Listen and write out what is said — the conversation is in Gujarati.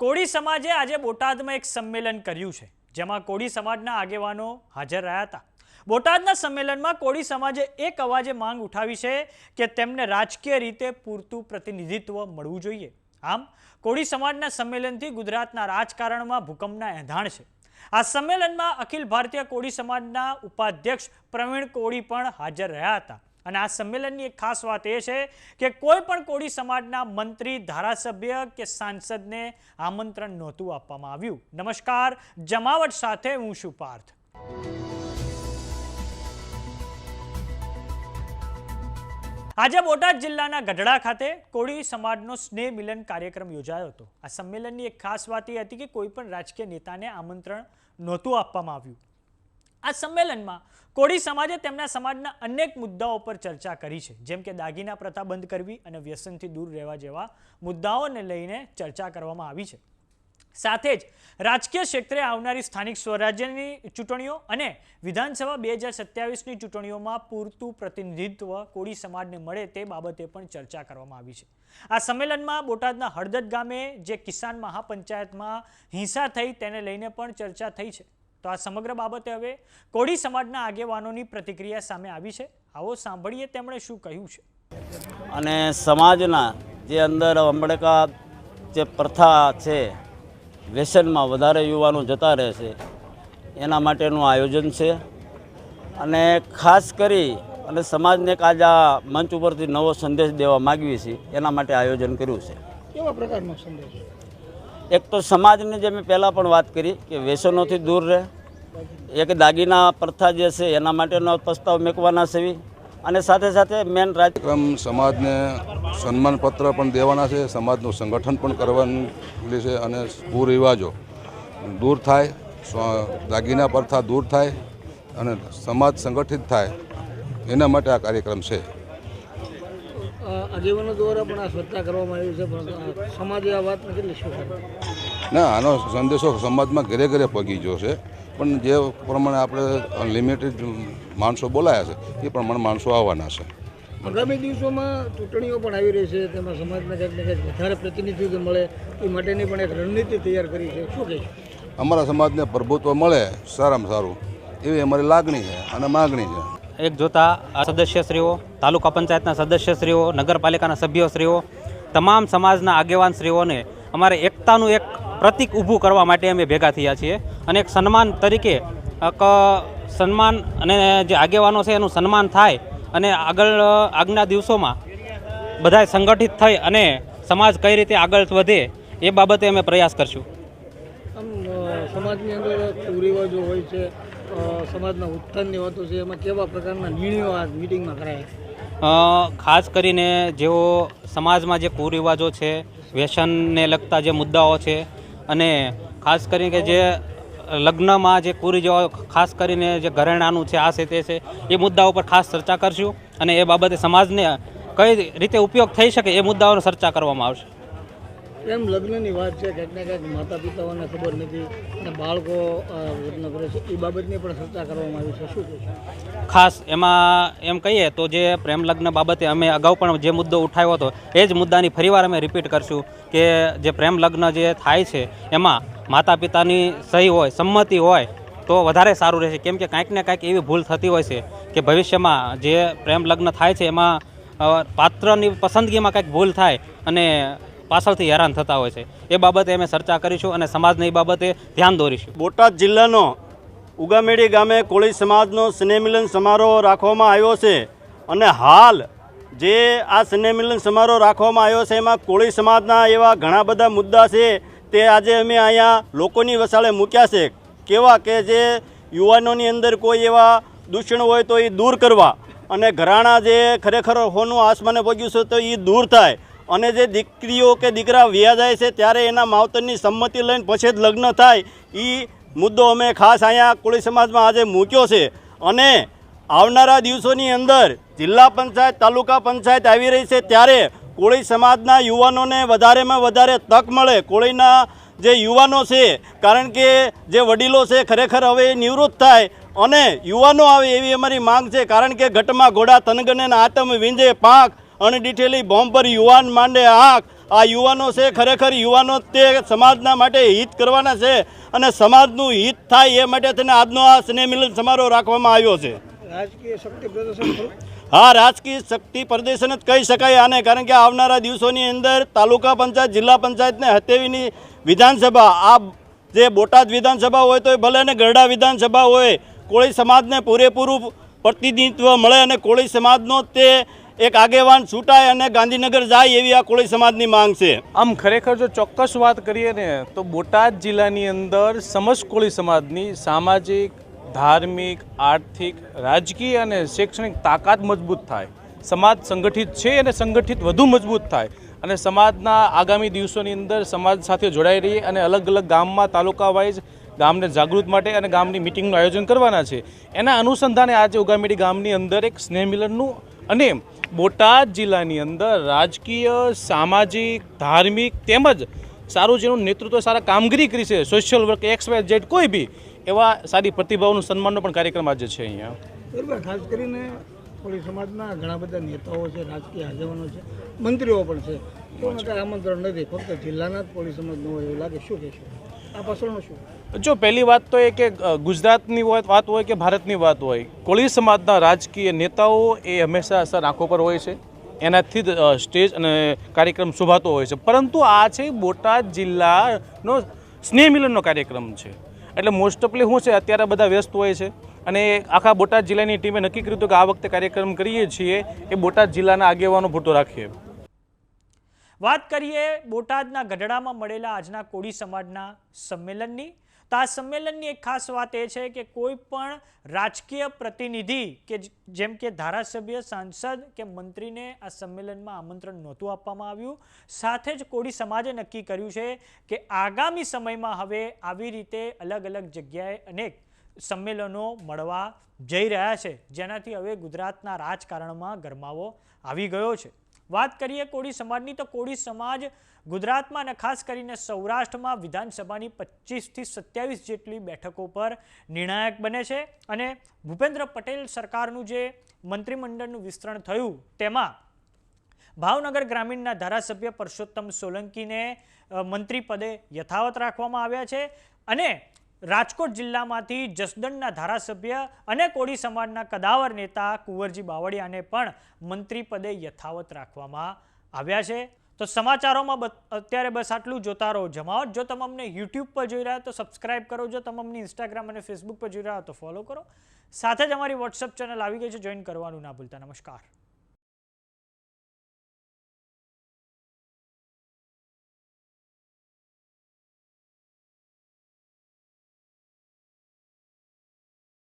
કોળી સમાજે આજે બોટાદમાં એક સંમેલન કર્યું છે, જેમાં કોળી સમાજના આગેવાનો હાજર રહ્યા હતા. બોટાદના સંમેલનમાં કોળી સમાજે એક અવાજે માંગ ઉઠાવી છે કે તેમને રાજકીય રીતે પૂરતું પ્રતિનિધિત્વ મળવું જોઈએ. આમ, કોળી સમાજના સંમેલનથી ગુજરાતના રાજકારણમાં ભૂકંપના એંધાણ છે. આ સંમેલનમાં અખિલ ભારતીય કોળી સમાજના ઉપાધ્યક્ષ પ્રવીણ કોળી પણ હાજર રહ્યા હતા. અને આ સંમેલનની એક ખાસ વાત એ છે કે કોઈ પણ કોળી સમાજના મંત્રી, ધારાસભ્ય કે સાંસદને આમંત્રણ નહોતું આપવામાં આવ્યું. નમસ્કાર, જમાવટ સાથે હું છું પાર્થ. આજે બોટાદ જિલ્લાના ગઢડા ખાતે કોળી સમાજનો સ્નેહ મિલન કાર્યક્રમ યોજાયો હતો. આ સંમેલનની એક ખાસ વાત એ હતી કે કોઈ પણ રાજકીય નેતાને આમંત્રણ નહોતું આપવામાં આવ્યું. આ સંમેલનમાં કોળી સમાજે તેમના સમાજના અનેક મુદ્દાઓ પર ચર્ચા કરી છે. જેમ કે દાગીના પ્રથા બંધ કરવી અને વ્યસનથી દૂર રહેવા જેવા મુદ્દાઓને લઈને ચર્ચા કરવામાં આવી છે. સાથે જ રાજકીય ક્ષેત્રે આવનારી સ્થાનિક સ્વરાજ્યની ચૂંટણીઓ અને વિધાનસભા બે હજાર સત્યાવીસની ચૂંટણીઓમાં પૂરતું પ્રતિનિધિત્વ કોળી સમાજને મળે તે બાબતે પણ ચર્ચા કરવામાં આવી છે. આ સંમેલનમાં બોટાદના હળદદ ગામે જે કિસાન મહાપંચાયતમાં હિંસા થઈ તેને લઈને પણ ચર્ચા થઈ છે. તો આ સમગ્ર બાબતે હવે કોળી સમાજના આગેવાનોની પ્રતિક્રિયા સામે આવી છે. આવો સાંભળીએ તેમણે શું કહ્યું છે. અને સમાજના જે અંદર અંબડકા જે પ્રથા છે વ્યસનમાં વધારે યુવાનો જતા રહે છે એના માટેનું આયોજન છે. અને ખાસ કરી અને સમાજને એક આજે આ મંચ ઉપરથી નવો સંદેશ દેવા માગીએ છીએ એના માટે આયોજન કર્યું છે. કેવા પ્રકારનો સંદેશ? એક તો સમાજની જે મેં પહેલાં પણ વાત કરી કે વ્યસનોથી દૂર રહે. એક દાગીના પ્રથા જે છે એના માટેનો પ્રસ્તાવ મેકવાના છે અને સાથે સાથે મેન રાજ્યક્રમ સમાજને સન્માનપત્ર પણ દેવાના છે, સમાજનું સંગઠન પણ કરવાનું છે અને કુરિવાજો દૂર થાય, સ્વ- દાગીના પ્રથા દૂર થાય અને સમાજ સંગઠિત થાય. એના માટે આ કાર્યક્રમ છે. આગેવાનો દ્વારા પણ આ સ્વચ્છતા કરવામાં આવી છે પણ સમાજે આ વાત કેટલી શું ના આનો સંદેશો સમાજમાં ઘરે ઘરે પગી ગયો છે. પણ જે પ્રમાણે આપણે લિમિટેડ માણસો બોલાયા છે એ પ્રમાણે માણસો આવવાના છે. આગામી દિવસોમાં ચૂંટણીઓ પણ આવી રહી છે તેમાં સમાજને કંઈક ને કંઈક વધારે પ્રતિનિધિત્વ મળે એ માટેની પણ એક રણનીતિ તૈયાર કરી છે. શું કહીશું અમારા સમાજને પ્રભુત્વ મળે સારામાં સારું. એવી અમારી લાગણી છે અને માગણી છે. એક જોતા સદસ્યશ્રીઓ, તાલુકા પંચાયતના સદસ્યશ્રીઓ, નગરપાલિકાના સભ્યશ્રીઓ, તમામ સમાજના આગેવાનશ્રીઓને અમારે એકતાનું એક પ્રતિક ઊભું કરવા માટે અમે ભેગા થયા છીએ અને એક સન્માન તરીકે એક સન્માન અને જે આગેવાનો છે એનું સન્માન થાય અને આગળ આગના દિવસોમાં બધાય સંગઠિત થઈ અને સમાજ કઈ રીતે આગળ વધે એ બાબતે અમે પ્રયાસ કરશું. સમાજની અંદર કુરિવાજો હોય છે. સમાજના ઉત્થાનની વાતો છે, એમાં કેવા પ્રકારના નિર્ણયો આ મિટિંગમાં કરાય? ખાસ કરીને જેઓ સમાજમાં જે કુરિવાજો છે, વ્યસનને લગતા જે મુદ્દાઓ છે, અને ખાસ કરીને જે લગ્નમાં જે કુરિવાજો, ખાસ કરીને જે ઘરેણાનું છે, આ છે, તે છે, એ મુદ્દાઓ પર ખાસ ચર્ચા કરશું અને એ બાબતે સમાજને કઈ રીતે ઉપયોગ થઈ શકે એ મુદ્દાઓની ચર્ચા કરવામાં આવશે. એમ લગ્નની વાત છે કંઈક ને કંઈક માતા પિતાઓને ખબર નથી અને બાળકો લગ્ન કરે છે. એ બાબતની પણ ચર્ચા કરવામાં આવી છે. શું ખાસ એમાં એમ કહીએ તો જે પ્રેમ લગ્ન બાબતે અમે અગાઉ પણ જે મુદ્દો ઉઠાવ્યો હતો, એ જ મુદ્દાની ફરીવાર અમે રિપીટ કરશું કે જે પ્રેમ લગ્ન જે થાય છે, એમાં માતા પિતાની સહી હોય, સંમતિ હોય, તો વધારે સારું રહેશે. કેમ કે કાંઈક ને કાંઈક એવી ભૂલ થતી હોય છે કે ભવિષ્યમાં જે પ્રેમ લગ્ન થાય છે, એમાં પાત્રની પસંદગીમાં કંઈક ભૂલ થાય અને પાછળથી હેરાન થતા હોય છે. એ બાબતે અમે ચર્ચા કરીશું અને સમાજને એ બાબતે ધ્યાન દોરીશું. બોટાદ જિલ્લાનો ઉગામેડી ગામે કોળી સમાજનો સ્નેહમિલન સમારોહ રાખવામાં આવ્યો છે અને હાલ જે આ સ્નેહમિલન સમારોહ રાખવામાં આવ્યો છે, એમાં કોળી સમાજના એવા ઘણા બધા મુદ્દા છે, તે આજે અમે અહીંયા લોકોની વસાળે મૂક્યા છે. કેવા કે જે યુવાનોની અંદર કોઈ એવા દૂષણ હોય તો એ દૂર કરવા અને ઘરાણા જે ખરેખર હોનું આસમાને પગ્યું છે તો એ દૂર થાય. અને જે દીકરીઓ કે દીકરા વ્યા જાય છે, ત્યારે એના માવતરની સંમતિ લઈને પછી જ લગ્ન થાય એ મુદ્દો અમે ખાસ અહીંયા કોળી સમાજમાં આજે મૂક્યો છે. અને આવનારા દિવસોની અંદર જિલ્લા પંચાયત, તાલુકા પંચાયત આવી રહી છે, ત્યારે કોળી સમાજના યુવાનોને વધારેમાં વધારે તક મળે. કોળીના જે યુવાનો છે, કારણ કે જે વડીલો છે, ખરેખર હવે નિવૃત્ત થાય અને યુવાનો આવે એવી અમારી માંગ છે, કારણ કે ઘટમાં ઘોડા, તનગને આતમ વિંજે પાંખ અણડીઠેલી બોમ્બ પર યુવાન માંડે આંખ. આ યુવાનો છે ખરેખર યુવાનો તે સમાજના માટે હિત કરવાના છે અને સમાજનું હિત થાય એ માટે તેને આજનો આ સ્નેહ મિલન સમારોહ રાખવામાં આવ્યો છે. હા રાજકીય શક્તિ પ્રદર્શન જ કહી શકાય આને કારણ કે આવનારા દિવસોની અંદર તાલુકા પંચાયત જિલ્લા પંચાયતને હતેવીની વિધાનસભા આ જે બોટાદ વિધાનસભા હોય તો ભલે ને ગરડા વિધાનસભા હોય કોળી સમાજને પૂરેપૂરું પ્રતિનિધિત્વ મળે અને કોળી સમાજનો તે એક આગેવાન છૂટાય અને ગાંધીનગર જાય એવી આ કોળી સમાજની માંગ છે. આમ ખરેખર જો ચોક્કસ વાત કરીએ ને, તો બોટાદ જિલ્લાની અંદર સમસ્ત કોળી સમાજની સામાજિક, ધાર્મિક, આર્થિક, રાજકીય અને શૈક્ષણિક તાકાત મજબૂત થાય. સમાજ સંગઠિત છે અને સંગઠિત વધુ મજબૂત થાય. અને સમાજના આગામી દિવસોની અંદર સમાજ સાથે જોડાઈ રહીએ અને અલગ અલગ ગામમાં તાલુકા વાઇઝ ગામને જાગૃત માટે અને ગામની મિટિંગનું આયોજન કરવાના છે. એના અનુસંધાને આજે ઉગામેડી ગામની અંદર એક સ્નેહ મિલનનું અને બોટાદ જિલ્લાની અંદર રાજકીય, સામાજિક, ધાર્મિક તેમજ સારું જેનું નેતૃત્વ, સારા કામગીરી કરી છે social work X Y Z કોઈ બી, એવા સારી પ્રતિભાઓનું સન્માનનો પણ કાર્યક્રમ આજે છે અહીંયા. બરાબર, ખાસ કરીને કોળી સમાજના ઘણા બધા નેતાઓ છે, રાજકીય આગેવાનો છે, મંત્રીઓ પણ છે. કોઈને આમંત્રણ નથી, ફક્ત જિલ્લાના જ કોળી સમાજનું હોય એવું લાગે. શું કહેશો? આ પાછળનું શું? જો પહેલી વાત તો એ કે ગુજરાતની વાત હોય કે ભારતની વાત હોય, કોળી સમાજના રાજકીય નેતાઓ એ હંમેશા અસર આંખો પર હોય છે. એનાથી જ સ્ટેજ અને કાર્યક્રમ શોભાતો હોય છે. પરંતુ આ છે બોટાદ જિલ્લાનો સ્નેહ મિલનનો કાર્યક્રમ છે. એટલે મોસ્ટ ઓફલી શું છે, અત્યારે બધા વ્યસ્ત હોય છે. અને આખા બોટાદ જિલ્લાની ટીમે નક્કી કર્યું હતું કે આ વખતે કાર્યક્રમ કરીએ છીએ એ બોટાદ જિલ્લાના આગેવાનો પૂરતો રાખીએ. વાત કરીએ બોટાદના ગઢડામાં મળેલા આજના કોળી સમાજના સંમેલનની. તો આ સંમેલનની એક ખાસ વાત એ છે કે કોઈ પણ રાજકીય પ્રતિનિધિ કે જેમ કે ધારાસભ્ય, સાંસદ કે મંત્રીને આ સંમેલનમાં આમંત્રણ નહોતું આપવામાં આવ્યું. સાથે જ કોળી સમાજે નક્કી કર્યું છે કે આગામી સમયમાં હવે આવી રીતે અલગ અલગ જગ્યાએ અનેક સંમેલનો મળવા જઈ રહ્યા છે. જેનાથી હવે ગુજરાતના રાજકારણમાં ગરમાવો આવી ગયો છે. વાત કરીએ કોળી સમાજની, તો કોળી સમાજ ગુજરાતમાં અને ખાસ કરીને સૌરાષ્ટ્રમાં વિધાનસભાની પચીસથી સત્યાવીસ જેટલી બેઠકો પર નિર્ણાયક બને છે અને ભૂપેન્દ્ર પટેલ સરકારનું જે મંત્રીમંડળનું વિસ્તરણ થયું, તેમાં ભાવનગર ગ્રામીણના ધારાસભ્ય પરસોત્તમ સોલંકીને મંત્રી પદે યથાવત રાખવામાં આવ્યા છે અને રાજકોટ જિલ્લામાંથી જસદણના ધારાસભ્ય અને કોળી સમાજના કદાવર નેતા કુંવરજી બાવળિયાને પણ મંત્રી પદે યથાવત રાખવામાં આવ્યા છે. તો સમાચારોમાં અત્યારે બસ આટલું જોતા રહો. જમાવટ જો તમે યુટ્યુબ પર જોઈ રહ્યા તો સબસ્ક્રાઇબ કરો. જો તમે અમને ઇન્સ્ટાગ્રામ અને ફેસબુક પર જોઈ રહ્યા તો ફોલો કરો. સાથે જ અમારી વોટ્સઅપ ચેનલ આવી ગઈ છે, જોઈન કરવાનું ના ભૂલતા. નમસ્કાર.